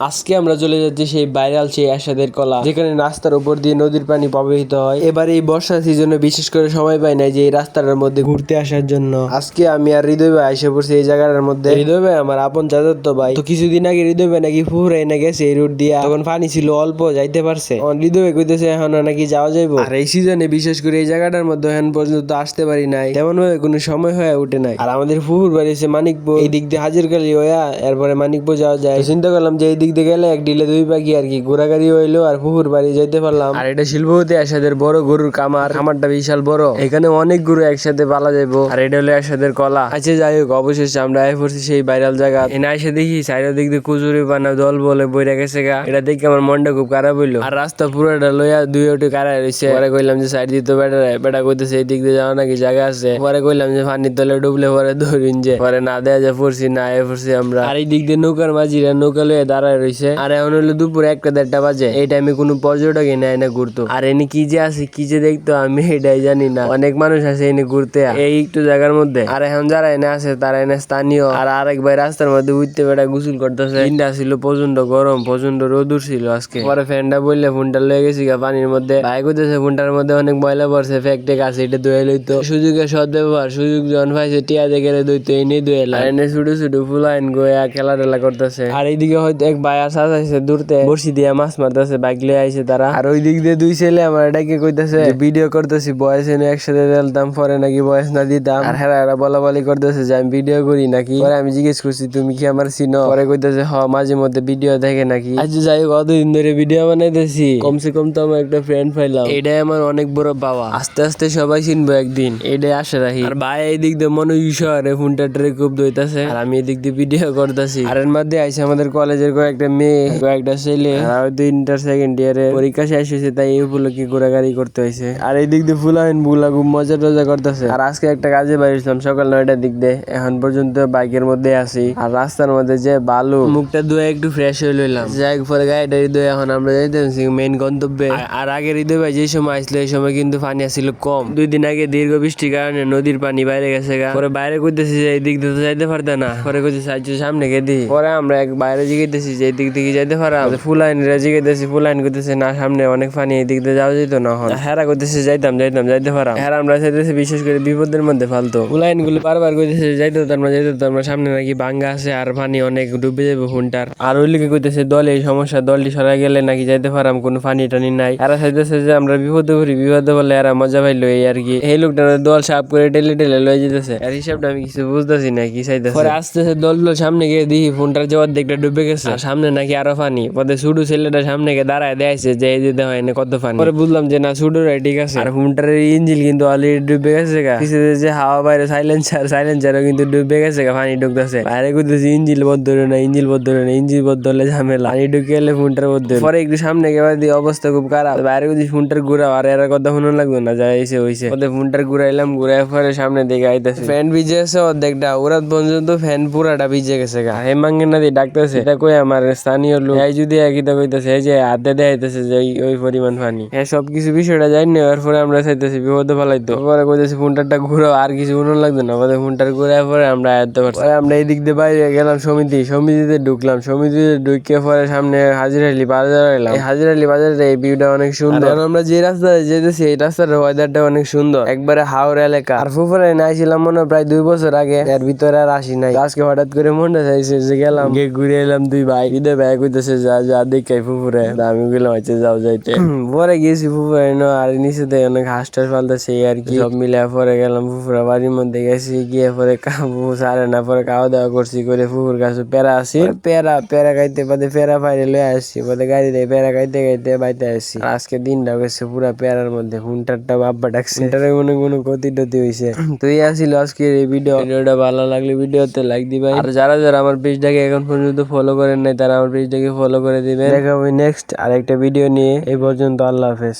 আজকে আমরা চলে যাচ্ছি সেই ভাইরাল সেই আশাদের কলা, যেখানে রাস্তার উপর দিয়ে নদীর পানি প্রবাহিত হয়। এবার এই বর্ষা সিজনে বিশেষ করে সময় পাই নাই যে এই রাস্তাটার মধ্যে ঘুরতে আসার জন্য। আজকে আমি আর হৃদয় ভাই এসে পড়ছি এই জায়গাটার মধ্যে। হৃদয় ভাই, আমার আপন চাচাতো ভাই। তো কিছুদিন আগে হৃদয় ভাই নাকি ফুহুরে এনে গেছে এই রুট দিয়া। তখন পানি ছিল, অল্প যাইতে পারছে। হৃদয় ভাই কইতেছে, এখন নাকি যাওয়া যাইবো? আর এই সিজনে বিশেষ করে এই জায়গাটার মধ্যে এখন পর্যন্ত আসতে পারি নাই। তেমন ভাবে কোনো সময় হয়ে উঠে নাই। আর আমাদের ফুহুর বাড়ি মানিকপুর। এই দিক দিয়ে হাজিরকালি হইয়া এরপরে মানিকপুর যাওয়া যায়। চিন্তা করলাম যে এই দিক দিয়ে গেলে এক ডিলে দুই পাখি আর কি। ঘোরাঘুরি হইল আর পুকুর বাড়ি যাইতে পারলাম। আর এটা শিল্পপতি একসাথে বড় গরুর কামার খামারটা বিশাল বড়। এখানে অনেক গরু একসাথে পালা যাইবো। আর এটা হলো একসাথে কলা। আচ্ছা যাই হোক, অবশেষে আমরা আয় পড়ছি সেই ভাইরাল জায়গা। এনে এসে দেখি সাইডের দিক দিয়ে কুচুরি বানা, দল বলে বইরা গেছে গা। এটা দেখে আমার মনটা খুব খারাপ হইল। আর রাস্তা পুরোটা লইয়া দুই ওটি কারাই রয়েছে পরে কইলাম যে সাইড দিতে বেটা বেটা কইতেছে এই দিক দিয়ে যাওয়া নাকি জায়গা আছে। পরে কইলাম যে পানির তলে ডুবলে পরে ধরিন যে। পরে না দেয়া যা পড়ছি, না আয় পড়ছি আমরা। আর এই দিক দিয়ে নৌকার মাঝিরা নৌকা লইয়া দাঁড়ায় রয়েছে আর এখন হলো দুপুর একটা দেড়টা বাজে। এই টাইমে কোনো পর্যটক এনে এনে ঘুরতো। আর এনে কি যে আছে, কি যে দেখতো আমি এটাই জানি না। অনেক মানুষ আছে এনে ঘুরতে। এই একটু জায়গার মধ্যে। আর এখন যারা এনে আছে, তারা এনে স্থানীয়। আর আরেক ভাই রাস্তার মধ্যে উঠতে বেড়া গোসল করতেছে। দিনটা ছিল প্রচণ্ড গরম প্রচণ্ড রোদুর ছিল আজকে। পরে ফ্যানটা বললে ফোনটা লয়ে গেছি পানির মধ্যে। ভাই কইতেছে, ফোনটার মধ্যে অনেক ময়লা পড়ছে ফ্যাক্টে আছে, এটা ধুয়ে লইতো। সুযোগের সদ্ব্যবহার সুযোগ যখন পাইছে, টিয়া দেখে দইতো এনে ধুয়ে এনে ছুটু ছুটু ফুলাইন গোয়া খেলাধুলা করতেছে। আর এইদিকে হয়তো এক ভাই আসা আছে দূরতে। বসি দিয়া মাছ মারতেছে বাইক লিয়ে আইছে তারা। আর ওই দিক দিয়ে দুই ছেলে আমার এটাকে কইতেছে ভিডিও করতেছি বয়স এনে একসাথে দিতাম পরে নাকি বয়স না দিতাম। আর হেরা হেরা বলা বলি করতেছে যে আমি ভিডিও করি নাকি? পরে আমি জিজ্ঞেস করছি তুমি কি আমার চিনো? পরে কইতেছে হ মাঝে মধ্যে ভিডিও দেখে নাকি? আজ যাই হোক কতদিন ধরে ভিডিও বানাইতেছি। কমসে কম তো আমার একটা ফ্রেন্ড পাইলাম। এটাই আমার অনেক বড় বাবা আস্তে আস্তে সবাই চিনবো একদিন। এটাই আশা রাখি। আর ভাই এই দিক দিয়ে মনে শহরে ফোনটা ট্রে খুব দইতাছে আর আমি এদিক দিয়ে ভিডিও করতেছি। আর এর মধ্যে আইসে আমাদের কলেজের কয়েকটা মেয়ে কয়েকটা ছেলে। আর হয়তো ইন্টার সেকেন্ড ইয়ারে পরীক্ষা শেষ হয়েছে তাই এই উপলক্ষে ঘোরাঘুরি করতে হয়েছে। আর এই দিক দিয়ে ফুলাইন বুলা খুব মজা টজা করতেছে। আর আজকে একটা কাজে বাইরেছিলাম সকাল নয়টার দিক দিয়ে। এখন পর্যন্ত বাইকের মধ্যে আছি। আর রাস্তার মধ্যে যে বালু। মুখটা ধুয়ে একটু ফ্রেশ হয়ে লইলাম। যাই পরে গাড়িটা হৃদয় এখন আমরা যাইতেছি মেইন গন্তব্যে। আর- আগে হৃদয় ভাই যে সময় আসলো এই সময় কিন্তু পানি আসছিল কম। দুই দিন আগে দীর্ঘ বৃষ্টির কারণে নদীর পানি বাইরে গেছে গা। পরে বাইরে কইতেছি যে এই দিক দিয়ে তো যাইতে পারতে না। পরে কইতেছি আজ সামনে গে দিই পরে আমরা এক বাইরে জিগাইতেছি যে এই দিক থেকে যাইতে পারা ফুল আইনরা জিগাইতেছি ফুল আইন করতেছে না সামনে অনেক পানি এই দিক দিয়ে যাওয়া যেত না হন হেরা করতেছে যাইতাম যাইতাম যাইতে পারা। হেরা আমরা চাইতেছি বিশেষ করে বিপদের মধ্যে ফালতো। ফুল আইনগুলো বারবার কইতেছে যাইতে তো আমরা যাইতে তো সামনে নাকি ভাঙ্গা আছে আর পানি অনেক ডুবে যাবে ফোনটার আর ওই লিখে কইতেছে দল এই সমস্যা দলটি সরাই গেলে নাকি যাইতে পারাম কোনো পানি টানি নাই। এরা চাইতেছে যে আমরা বিপদে পড়ি বিপদে বলে এরা মজা পাইলো এই আর কি। এই লোকটা দল সাপ করে টেলে টেলে লয়ে যেতেছে। আর হিসাবটা আমি কিছু বুঝতেছি না কি চাইতেছে? পরে আস্তে আস্তে দলগুলো সামনে গিয়ে দেখি ফোনটার যে অর্ধেকটা ডুবে গেছে। আর সামনে নাকি আরও পানি পরে সুডু ছেলেটা সামনে গিয়ে দাঁড়ায় দেয়াইছে যে এই দিতে হয় কত পানি পরে বুঝলাম যে না শুডুরাই ঠিক আছে। আর ফোনটার ইঞ্জিন কিন্তু অলরেডি ডুবে গেছে গা। পিছনে যে হাওয়া বাইরে সাইলেন্সার সাইলেন্সারও কিন্তু ডুবে গেছে গা পানি ঢুকতেছে। বাইরে করতেছি ইঞ্জিল বদ্ধ না ইঞ্জিল বদ্ধ না ইঞ্জিল বদ্ধ হলে ঝামেলা। পানি ঢুকে এলে ফোনটার মধ্যে পরে একটু সামনে গেবার দিয়ে অবস্থা খুব খারাপ। বাইরে যদি ফোনটার ঘুরাও আর এর কথা শুনুন লাগবে না যা এসে হইছে। ওদের ফোনটার ঘুরাইলাম ঘুরাই পরে সামনে দিকে আইতেছে। ফ্যান ভিজে আছে অর্ধেকটা। ওরা পর্যন্ত ফ্যান পুরাটা ভিজে গেছে গা। হে মাঙ্গে না দিয়ে ডাকতেছে এটা কই আমার স্থানীয় লোক। এই যদি একই তো কইতেছে এই যে হাতে দেখাইতেছে যে ওই- পরিমাণ পানি হ্যাঁ সব কিছু বিষয়টা জানি না এরপরে আমরা চাইতেছি বিপদে ফেলাইতো। পরে কইতেছি ফোনটারটা ঘুরাও আর কিছু উনুন লাগবে না। আমাদের ফোনটার ঘুরে পরে আমরা আয়ত্ত পারছি পরে আমরা এই দিক দিয়ে বাইরে গেলাম সমিতি সমিতিতে ঢুকলাম। সমিতিতে ঢুকে পরে সামনে হাজির আলী বাজার এলাম। এই হাজির আলী বাজারের এই ভিউটা অনেক সুন্দর। আমরা যে রাস্তায় যেতেছি এই রাস্তার ওয়েদারটা অনেক সুন্দর। একবারে হাওড় এলাকা। আর ফুফরে নাইছিলাম মনে হয় প্রায় দুই বছর আগে। এর ভিতরে আর আসি নাই। আজকে হঠাৎ করে মনটা চাইছে যে গেলাম। গিয়ে ঘুরে এলাম দুই ভাই। ঈদে ভাই কইতেছে যা যা দেখাই ফুফুরে আমি গেলাম হচ্ছে যাও যাইতে পরে গেছি ফুফুরে নো আর নিচে দিয়ে অনেক হাঁস টাস ফালতেছে এই আর কি সব মিলে পরে গেলাম ফুফুরা বাড়ির মধ্যে গেছি গিয়ে পরে কাবু সারে না পরে খাওয়া দাওয়া করছি করে ফুফুর কাছে পেরা আসি পেরা পেরা খাইতে পাতে পেরা ফাইরে লয়ে আসছি পরে গাড়ি দিয়ে পেরা খাইতে খাইতে বাইতে আসছি আজকে দিনটা গেছে পুরা পেরার মধ্যে হুন্টারটা বাব্বা ডাকছে হুন্টারে মনে কোনো ক্ষতি টতি হইছে তো এই আসিল আজকের এই ভিডিও ভিডিওটা ভালো লাগলে ভিডিওতে লাইক দিবেন আর যারা যারা আমার পেজটাকে এখন পর্যন্ত ফলো করেন নাই তারা আমার পেজটাকে ফলো করে দিবেন। দেখা হবে নেক্সট আরেকটা ভিডিও নিয়ে। এই পর্যন্ত আল্লাহ হাফেজ।